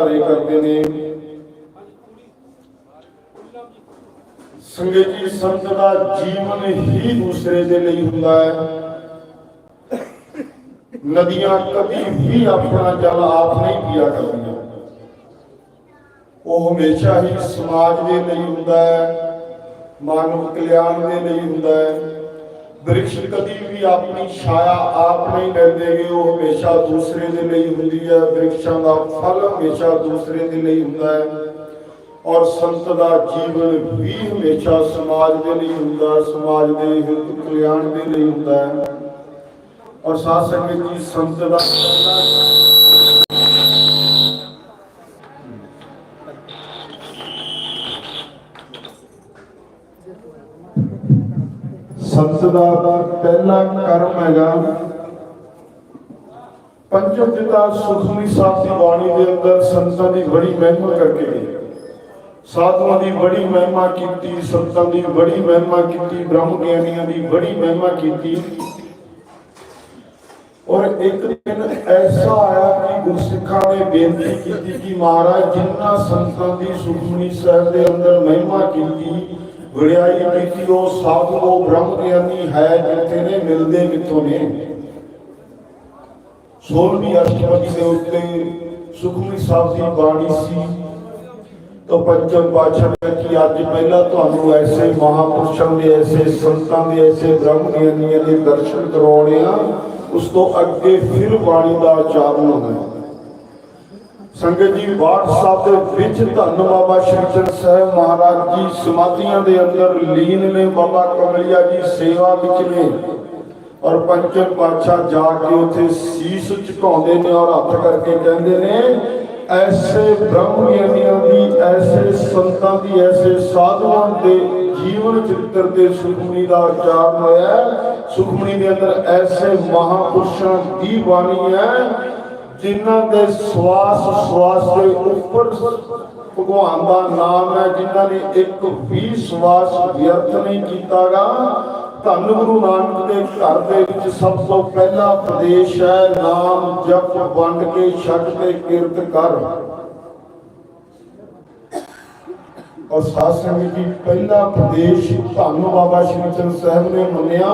ਧਾਰੇ ਕਰਦੇ ਨੇ। ਸੰਗਤ ਜੀ ਸੰਤ ਦਾ ਜੀਵਨ ਹੀ ਦੂਸਰੇ ਦੇ ਲਈ ਹੁੰਦਾ ਹੈ। ਨਦੀਆਂ ਕਦੀ ਵੀ ਆਪਣਾ ਜਲ ਆਪ ਨਹੀਂ ਪੀਆ ਕਰਦੀਆਂ। ਉਹ ਹਮੇਸ਼ਾ ਹੀ ਸਮਾਜ ਦੇ ਲਈ ਹੁੰਦਾ ਹੈ, ਮਾਨਵ ਕਲਿਆਣ ਦੇ ਲਈ ਹੁੰਦਾ ਹੈ। ਬ੍ਰਿਕਸ਼ ਕਦੀ ਵੀ ਆਪਣੀ ਛਾਇਆ ਆਪ ਨਹੀਂ ਲੈਂਦੇਗੇ ਉਹ ਹਮੇਸ਼ਾ ਦੂਸਰੇ ਦੇ ਲਈ ਹੁੰਦੀ ਹੈ। ਬ੍ਰਿਕਸ਼ਾਂ ਦਾ ਫਲ ਹਮੇਸ਼ਾ ਦੂਸਰੇ ਦੇ ਲਈ ਹੁੰਦਾ ਹੈ ਔਰ ਸੰਤ ਦਾ ਜੀਵਨ ਵੀ ਹਮੇਸ਼ਾ ਸਮਾਜ ਦੇ ਲਈ ਹੁੰਦਾ ਸਮਾਜ ਦੇ ਹਿੱਤ ਕਲਿਆਣ ਦੇ ਲਈ ਹੁੰਦਾ ਹੈ। ਔਰ ਸਾਧ ਸੰਗਤ ਜੀ, ਸੰਤ ਦਾ ਸੰਤ ਦਾ ਪਹਿਲਾ ਕਰਮ ਹੈਗਾ। ਪੰਚਮ ਪਿਤਾ ਸੁਖਮਨੀ ਸਾਹਿਬ ਦੀ ਬਾਣੀ ਦੇ ਅੰਦਰ ਸੰਤਾਂ ਦੀ ਬੜੀ ਮਹਿਮਾ ਕਰਕੇ ਗਏ। ਸਾਧੂਆਂ ਦੀ ਬੜੀ ਮਹਿਮਾ ਕੀਤੀ, ਸੰਤਾਂ ਦੀ ਬੜੀ ਮਹਿਮਾ ਕੀਤੀ, ਬ੍ਰਹਮ ਗਿਆਨੀਆਂ ਦੀ ਬੜੀ ਮਹਿਮਾ ਕੀਤੀ। ਔਰ ਇੱਕ ਦਿਨ ਐਸਾ ਆਇਆ ਕਿ ਗੁਰਸਿੱਖਾਂ ਨੇ ਬੇਨਤੀ ਕੀਤੀ ਕਿ ਮਹਾਰਾਜ ਜਿਨ੍ਹਾਂ ਸੰਤਾਂ ਦੀ ਸੁਖਮਨੀ ਸਾਹਿਬ ਦੇ ਅੰਦਰ ਮਹਿਮਾ ਕੀਤੀ ਵਡਿਆਈ ਕੀਤੀ ਉਹ ਸਾਧੂ ਉਹ ਬ੍ਰਹਮ ਗਿਆਨੀ ਹੈ ਜਿੱਥੇ ਨੇ ਮਿਲਦੇ ਕਿੱਥੋਂ ਨੇ? ਸੋਲਵੀਂ ਅਸ਼ਟਪਦੀ ਦੇ ਉੱਤੇ ਸੁਖਮਨੀ ਸਾਹਿਬ ਦੀ ਬਾਣੀ ਸੀ, ਤਾਂ ਪੰਚਮ ਪਾਤਸ਼ਾਹ ਨੇ ਕਿ ਅੱਜ ਪਹਿਲਾਂ ਤੁਹਾਨੂੰ ਐਸੇ ਮਹਾਪੁਰਸ਼ਾਂ ਦੇ, ਐਸੇ ਸੰਤਾਂ ਦੇ, ਐਸੇ ਬ੍ਰਹਮ ਗਿਆਨੀਆਂ ਦੇ ਦਰਸ਼ਨ ਕਰਾਉਣੇ ਆ, ਉਸ ਤੋਂ ਅੱਗੇ ਫਿਰ ਬਾਣੀ ਦਾ ਆਚਾਰਨ ਹੋਣਾ ਸੰਗਤ ਜੀ ਬਾੜ ਸਾਹਿਬ ਦੇ ਵਿੱਚ ਧੰਨ ਬਾਬਾ ਸ਼੍ਰੀ ਸਾਹਿਬ ਮਹਾਰਾਜ ਜੀ, ਸਮਾਧੀਆਂ ਦੇ ਅੰਦਰ ਲੀਨ ਨੇ ਬਾਬਾ ਕਮਲਿਆ ਜੀ, ਸੇਵਾ ਵਿੱਚ ਨੇ ਔਰ ਪੰਚਮ ਪਾਤਸ਼ਾਹ ਜਾ ਕੇ ਉੱਥੇ ਸੀਸ ਝੁਕਾਉਂਦੇ ਨੇ ਔਰ ਹੱਥ ਕਰਕੇ ਕਹਿੰਦੇ ਨੇ, ਐਸੇ ਬ੍ਰਹਮ ਗਿਆਨੀਆਂ ਦੀ, ਐਸੇ ਸੰਤਾਂ ਦੀ, ਐਸੇ ਸਾਧੂਆਂ ਦੇ ਜੀਵਨ ਚਿੱਤਰ ਤੇ ਸੁਖਮਨੀ ਦਾ ਉਚਾਰਨ ਹੋਇਆ ਹੈ। ਸੁਖਮਨੀ ਦੇ ਅੰਦਰ ਐਸੇ ਮਹਾਪੁਰਸ਼ਾਂ ਦੀ ਬਾਣੀ ਹੈ ਜਿਨ੍ਹਾਂ ਦੇ ਸਵਾਸ ਸਵਾਸ ਦੇ ਉੱਪਰ ਭਗਵਾਨ ਦਾ ਨਾਮ ਹੈ, ਜਿਨ੍ਹਾਂ ਨੇ ਇੱਕ ਵੀ ਸਵਾਸ ਵਿਅਰਥ ਨਹੀਂ ਕੀਤਾਗਾ। ਧੰਨ ਗੁਰੂ ਨਾਨਕ ਦੇ ਘਰ ਦੇ ਵਿੱਚ ਸਭ ਤੋਂ ਪਹਿਲਾ ਉਪਦੇਸ਼ ਹੈ, ਨਾਮ ਜਪ ਵੰਡ ਕੇ, ਛੱਡ ਕੇ, ਕਿਰਤ ਕਰ। ਔਰ ਸਾਧ ਸੰਗਤ ਜੀ, ਪਹਿਲਾ ਉਪਦੇਸ਼ ਧੰਨ ਬਾਬਾ ਸ਼੍ਰੀ ਚੰਦ ਸਾਹਿਬ ਨੇ ਮੰਨਿਆ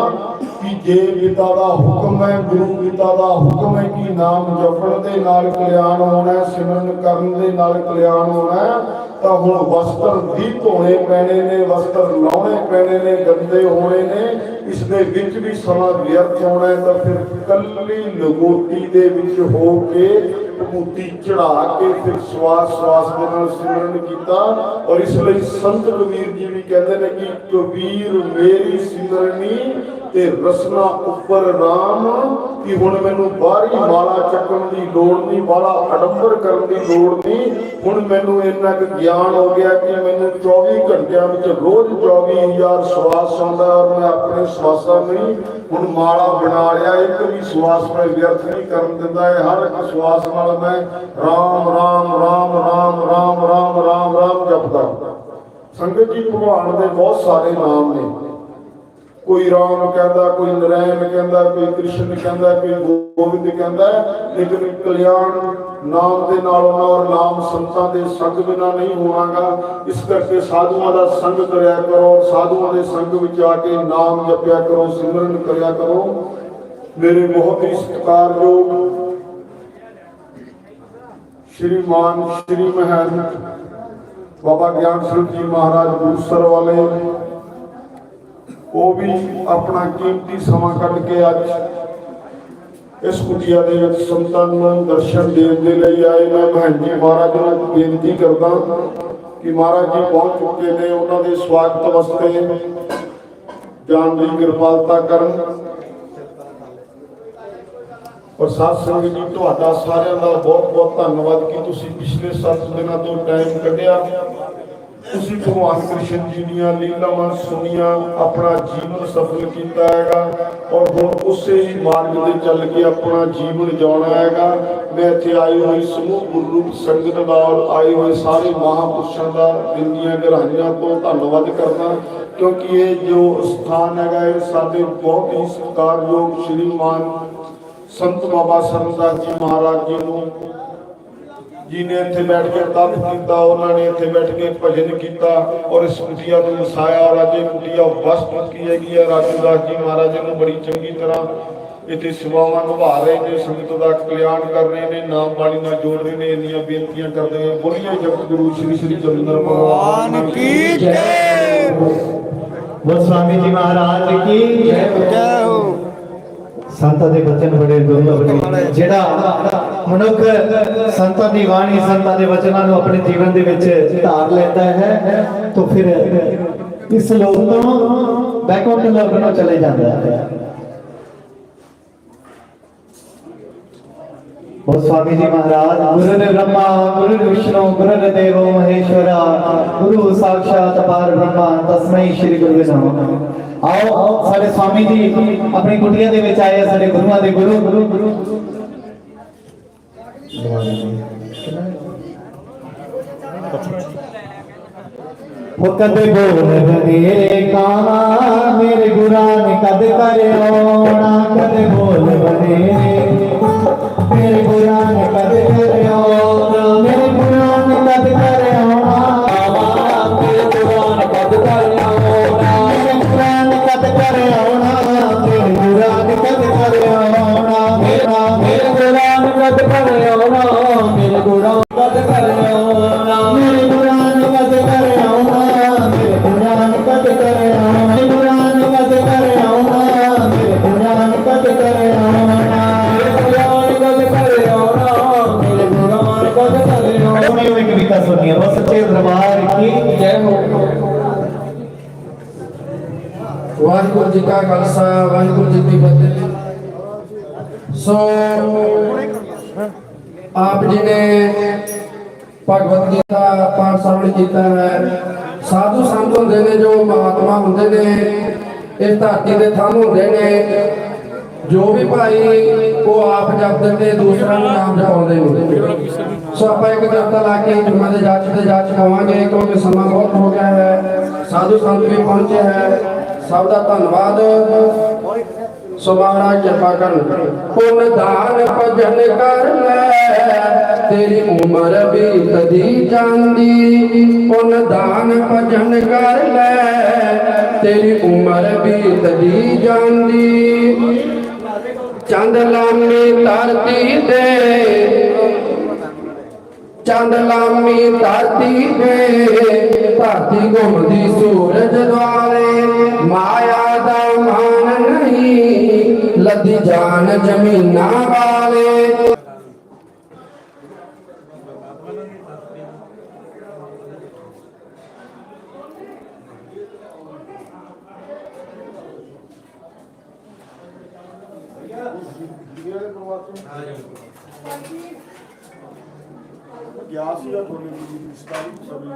ਕਿ ਜੇ ਪਿਤਾ ਦਾ ਹੁਕਮ ਹੈ, ਗੁਰੂ ਪਿਤਾ ਦਾ ਹੁਕਮ ਹੈ ਕਿ ਨਾਮ ਜਪਣ ਦੇ ਨਾਲ ਕਲਿਆਣ ਹੋਣਾ ਸਿਮਰਨ ਕਰਨ ਦੇ ਨਾਲ ਕਲਿਆਣ ਹੋਣਾ ਤਾਂ ਹੁਣ ਵਸਤਰ ਵੀ ਧੋਣੇ ਪੈਣੇ ਨੇ, ਵਸਤਰ ਲਾਉਣੇ ਪੈਣੇ ਨੇ, ਗੰਦੇ ਹੋਣੇ ਨੇ, ਇਸ ਦੇ ਵਿੱਚ ਵੀ ਸਮਾਂ ਵਿਅਰਥ ਹੋਣਾ ਤਾਂ ਫਿਰ ਕੱਲੀ ਲਗੋਟੀ ਦੇ ਵਿੱਚ ਹੋ ਕੇ ਮੂਤੀ ਚੜਾ ਕੇ ਫਿਰ ਸਵਾਸ ਸਵਾਸ ਦੇ ਨਾਲ ਸਿਮਰਨ ਕੀਤਾ, ਔਰ ਇਸ ਲਈ ਸੰਤ ਕਬੀਰ ਜੀ ਵੀ ਕਹਿੰਦੇ ਨੇ ਕਿ ਕਬੀਰ ਮੇਰੀ ਸਿਮਰਨੀ ਤੇ ਰਸਨਾ ਉੱਪਰ ਰਾਮ ਕਿ ਹੁਣ ਮੈਨੂੰ ਬਾਹਰੀ ਮਾਲਾ ਚੱਕਣ ਦੀ ਲੋੜ ਨਹੀਂ, ਬਾਲਾ ਅਡੰਬਰ ਕਰਨ ਦੀ ਲੋੜ ਨਹੀਂ। ਹੁਣ ਮੈਨੂੰ ਇੰਨਾ ਕੁ ਗਿਆਨ ਹੋ ਗਿਆ ਕਿ ਮੈਨੂੰ 24 ਘੰਟਿਆਂ ਵਿੱਚ ਰੋਜ਼ 24000 ਸਵਾਸ ਆਉਂਦਾ ਔਰ ਮੈਂ ਆਪਣੇ ਸਵਾਸਾਂ ਨਹੀਂ ਹੁਣ ਮਾਲਾ ਬਣਾ ਲਿਆ। ਇੱਕ ਵੀ ਸਵਾਸ ਮੈਂ ਵਿਅਰਥ ਨਹੀਂ ਕਰਨ ਦਿੰਦਾ। ਹੈ ਹਰ ਇੱਕ ਸਵਾਸ ਨਾਲ ਮੈਂ ਰਾਮ ਰਾਮ ਰਾਮ ਰਾਮ ਰਾਮ ਰਾਮ ਰਾਮ ਰਾਮ ਜਪਦਾ। ਸੰਗਤ ਜੀ, ਭਗਵਾਨ ਦੇ ਬਹੁਤ ਸਾਰੇ ਨਾਮ ਨੇ। ਕੋਈ ਰਾਮ ਕਹਿੰਦਾ, ਕੋਈ ਨਰੈਣ ਕਹਿੰਦਾ, ਕੋਈ ਕ੍ਰਿਸ਼ਨ ਕਹਿੰਦਾ, ਕੋਈ ਗੋਬਿੰਦ ਕਹਿੰਦਾ, ਲੇਕਿਨ ਕਲਿਆਣ ਨਾਮ ਦੇ ਨਾਲ ਹੋਣਾ ਔਰ ਨਾਮ ਸੰਤਾਂ ਦੇ ਸੰਗ ਬਿਨਾ ਨਹੀਂ ਹੋਣਾਗਾ। ਇਸ ਕਰਕੇ ਸਾਧੂਆਂ ਦਾ ਸੰਗ ਕਰਿਆ ਕਰੋ ਔਰ ਸਾਧੂਆਂ ਦੇ ਸੰਗ ਵਿੱਚ ਆ ਕੇ ਨਾਮ ਜਪਿਆ ਕਰੋ, ਸਿਮਰਨ ਕਰਿਆ ਕਰੋ। ਮੇਰੇ ਬਹੁਤ ਹੀ ਸਤਿਕਾਰਯੋਗ ਸ਼੍ਰੀਮਾਨ, ਸ਼੍ਰੀ ਮਹਾਨ ਬਾਬਾ ਗਿਆਨ ਸਿੰਘ ਜੀ ਮਹਾਰਾਜ ਗੁਰਸਰ ਵਾਲੇ ਉਹ ਵੀ ਆਪਣਾ ਕੀਮਤੀ ਸਮਾਂ ਕੱਢ ਕੇ ਅੱਜ ਇਸ ਕੁਟੀਆ ਦੇ ਵਿੱਚ ਸੰਤਾਂ ਨੂੰ ਦਰਸ਼ਨ ਦੇਣ ਦੇ ਲਈ ਆਏ। ਮੈਂ ਮਹੰਤ ਮਹਾਰਾਜ ਨੂੰ ਬੇਨਤੀ ਕਰਦਾ ਕਿ ਮਹਾਰਾਜ ਜੀ ਪਹੁੰਚ ਚੁੱਕੇ ਨੇ ਉਹਨਾਂ ਦੇ ਸਵਾਗਤ ਵਾਸਤੇ। ਜਾਨ ਦੀ ਕਿਰਪਾਲਤਾ ਕਰਨ। ਔਰ ਸਾਧ ਸੰਗਤ ਜੀ, ਤੁਹਾਡਾ ਸਾਰਿਆਂ ਦਾ ਬਹੁਤ ਬਹੁਤ ਧੰਨਵਾਦ ਕਿ ਤੁਸੀਂ ਪਿਛਲੇ 7 ਦਿਨਾਂ ਤੋਂ ਟਾਈਮ ਕੱਢਿਆ। ਤੁਸੀਂ ਭਗਵਾਨ ਕ੍ਰਿਸ਼ਨ ਜੀ ਦੀਆਂ ਲੀਲਾਵਾਂ ਸੁਣੀਆਂ, ਆਪਣਾ ਜੀਵਨ ਸਫਲ ਕੀਤਾ ਹੈਗਾ ਔਰ ਹੁਣ ਉਸੇ ਹੀ ਮਾਰਗ ਤੇ ਚੱਲ ਕੇ ਆਪਣਾ ਜੀਵਨ ਜਿਉਣਾ ਹੈਗਾ। ਮੈਂ ਇੱਥੇ ਆਈ ਹੋਈ ਸਮੂਹ ਗੁਰੂ ਸੰਗਤ ਦਾ ਔਰ ਆਏ ਹੋਏ ਸਾਰੇ ਮਹਾਪੁਰਸ਼ਾਂ ਦਾ ਦਿਲ ਦੀਆਂ ਗਹਿਰਾਈਆਂ ਤੋਂ ਧੰਨਵਾਦ ਕਰਦਾ, ਕਿਉਂਕਿ ਇਹ ਜੋ ਸਥਾਨ ਹੈਗਾ, ਇਹ ਸਾਡੇ ਬਹੁਤ ਹੀ ਸਤਿਕਾਰਯੋਗ ਸ਼੍ਰੀਮਾਨ ਸੰਤ ਬਾਬਾ ਸਰਨਦਾਸ ਜੀ ਮਹਾਰਾਜ ਜੀ ਨੂੰ ਜਿਨੇ ਇੱਥੇ ਬੈਠ ਕੇ ਤਪ ਕੀਤਾ ਉਹਨਾਂ ਨੇ ਇੱਥੇ ਬੈਠ ਕੇ ਭਜਨ ਕੀਤਾ ਔਰ ਸਮਝਿਆ ਨੂੰ ਵਸਾਇਆ ਰਾਜੇ ਕੁਟਿਆ ਵਸ ਚੁੱਕੀ ਹੈਗੀ ਹੈ। ਰਾਜੂ ਦਾਸ ਜੀ ਮਹਾਰਾਜ ਨੂੰ ਬੜੀ ਚੰਗੀ ਤਰ੍ਹਾਂ ਇੱਥੇ ਸੇਵਾਵਾਂ ਨਿਭਾ ਰਹੇ ਨੇ ਸੰਗਤ ਦਾ ਕਲਿਆਣ ਕਰ ਰਹੇ ਨੇ ਨਾਮ ਬਾਣੀ ਨਾਲ ਜੋੜ ਰਹੇ ਨੇ ਇੰਨੀਆਂ ਬੇਨਤੀਆਂ ਕਰਦੇ ਨੇ। ਬੋਲੀਏ ਜਪਤ ਗੁਰੂ ਸ੍ਰੀ ਸ੍ਰੀ ਜਗਨਦਰ ਭਗਵਾਨ ਕੀ ਜੈ। ਵਸਾਮੀ ਜੀ ਮਹਾਰਾਜ ਕੀ ਜੈ। ਜੈ ਸੰਤਾਂ ਦੇ ਬਚਨ ਬੜੇ ਦੁਰਲਭ ਨੇ। ਜਿਹੜਾ ਮਨੁੱਖ ਸੰਤਾਂ ਦੀ ਬਾਣੀ ਸੰਤਾਂ ਦੇ ਵਚਨਾਂ ਨੂੰ ਆਪਣੇ ਜੀਵਨ ਦੇ ਵਿੱਚ ਧਾਰ ਲੈਂਦਾ ਹੈ ਤਾਂ ਫਿਰ ਇਸ ਲੋਕ ਤੋਂ ਬੈਕਵਰਡ ਲੋਕ ਨੂੰ ਚਲੇ ਜਾਂਦਾ ਹੈ। ਉਹ ਸਵਾਮੀ ਜੀ ਮਹਾਰਾਜ, ਗੁਰੂ ਨੇ ਬ੍ਰਹਮਾ, ਗੁਰੂ ਵਿਸ਼ਨੂੰ, ਗੁਰੂ ਨੇ ਦੇਵੋ ਮਹੇਸ਼ਵਰਾ, ਗੁਰੂ ਸਾਖਸ਼ਾਤ ਪਾਰ ਬ੍ਰਹਮਾ, ਤਸਮੈ ਸ਼੍ਰੀ ਗੁਰੂ ਨਮੋ ਆਓ ਸਾਡੇ ਸਵਾਮੀ ਜੀ ਆਪਣੀ ਕੁਟੀਆ ਦੇ ਵਿੱਚ ਆਏ ਸਾਡੇ ਗੁਰੂਆਂ ਦੇ ਗੁਰੂ। ਗੁਰੂ ਹੁਕਮ ਦੇ ਬੋਲ ਬਨੇ ਕਾਨਾ ਮੇਰੇ ਗੁਰਾਂ ਨੇ ਕਦ ਕਰਿਓ ਨਾ ਕਦ ਬੋਲ ਬਨੇ ਮੇਰੇ ਗੁਰਾਂ ਸੁਣੀ ਹੋਈ ਕਵਿਤਾ ਸੁਣੀ ਹੈ ਬਸ ਸੱਚੇ ਦਰਬਾਰ ਕੀ ਜੈ ਹੋ ਵਾਹਿਗੁਰੂ ਜੀ ਕਾ ਖਾਲਸਾ ਵਾਹਿਗੁਰੂ ਜੀ ਕੀ ਫਤਿਹ ਸੋ ਆਪ ਜੀ ਨੇ ਭਗਵਤ ਗੀਤਾ ਪਾਠ ਸ਼ਰਵਣ ਕੀਤਾ ਹੈ ਸਾਧੂ ਸੰਤ ਹੁੰਦੇ ਨੇ ਜੋ ਮਹਾਤਮਾ ਹੁੰਦੇ ਨੇ ਇਸ ਧਰਤੀ ਦੇ ਥੰਮ ਹੁੰਦੇ ਨੇ ਜੋ ਵੀ ਭਾਈ ਉਹ ਆਪ ਜਪਦੇ ਤੇ ਦੂਸਰਾ ਨੂੰ ਨਾਮ ਜਪਾਉਂਦੇ ਨੇ। ਸੋ ਆਪਾਂ ਇੱਕ ਜਪਤਾ ਲਾ ਕੇ ਜੁਮਾ ਦੇ ਜਾਚ ਤੇ ਜਾਚ ਪਾਵਾਂਗੇ ਕਿਉਂਕਿ ਸਮਾਂ ਬਹੁਤ ਹੋ ਗਿਆ ਹੈ। ਸਾਧੂ ਸੰਤ ਵੀ ਪਹੁੰਚੇ ਹੈ। ਸਭ ਦਾ ਧੰਨਵਾਦ। ਸੋ ਮਹਾਰਾਜ ਕਿਰਪਾ ਕਰਨ। ਪੁੰਨ ਦਾਨ ਭਜਨ ਕਰ ਲੈ। ਤੇਰੀ ਉਮਰ ਬੀਤਦੀ ਜਾਂਦੀ। ਪੁੰਨ ਦਾਨ ਭਜਨ ਕਰ ਲੈ। ਤੇਰੀ ਉਮਰ ਬੀਤਦੀ ਜਾਂਦੀ। ਚੰਦ ਲਾਮੀ ਧਰਤੀ ਤੇ। ਚੰਦ ਲਾਮੀ ਧਰਤੀ ਤੇ। ਧਰਤੀ ਘੁੰਮਦੀ ਸੂਰਜ ਦੁਆਰੇ ਮਾਇਆ ਦਾ ਮਾਨ ਨਹੀਂ। ਲੱਦੀ ਜਾਨ ਜ਼ਮੀਨਾਂ ਵਾਲੇ। ਗਿਆ ਸੀਗਾ ਤੁਹਾਡੇ ਦੀ ਰਿਸ਼ਤਾ ਵੀ ਸਭੀ